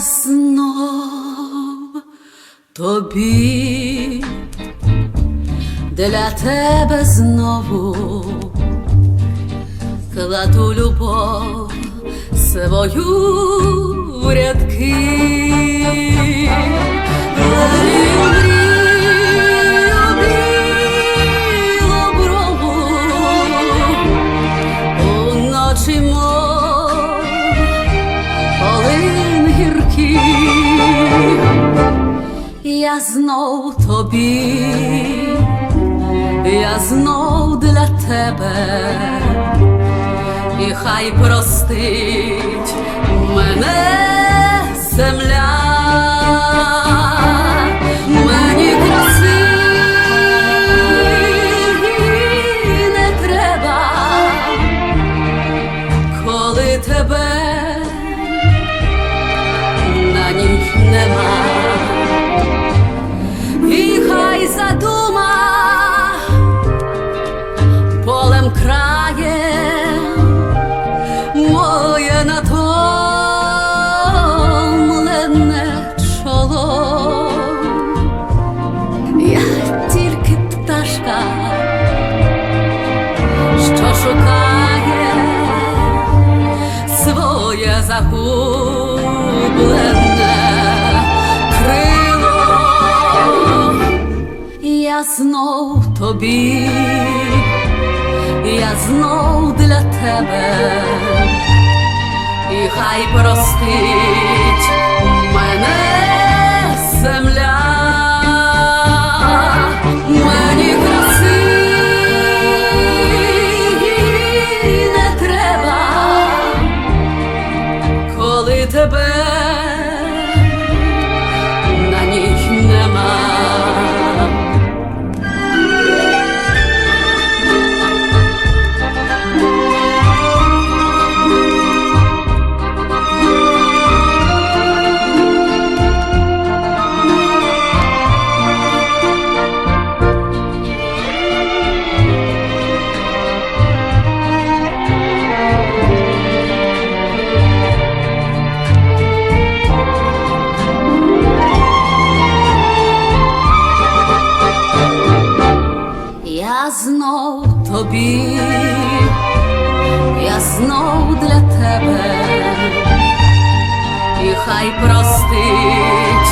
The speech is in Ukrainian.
знов тобі, для тебе знову кладу любов свою в рядки. Мрію, я знов тобі, я знов для тебе, і хай простить мене шукає своє загублене крило. Я знов тобі, я знов для тебе, і хай простить ben Я знов тобі, я знов для тебе, і хай простить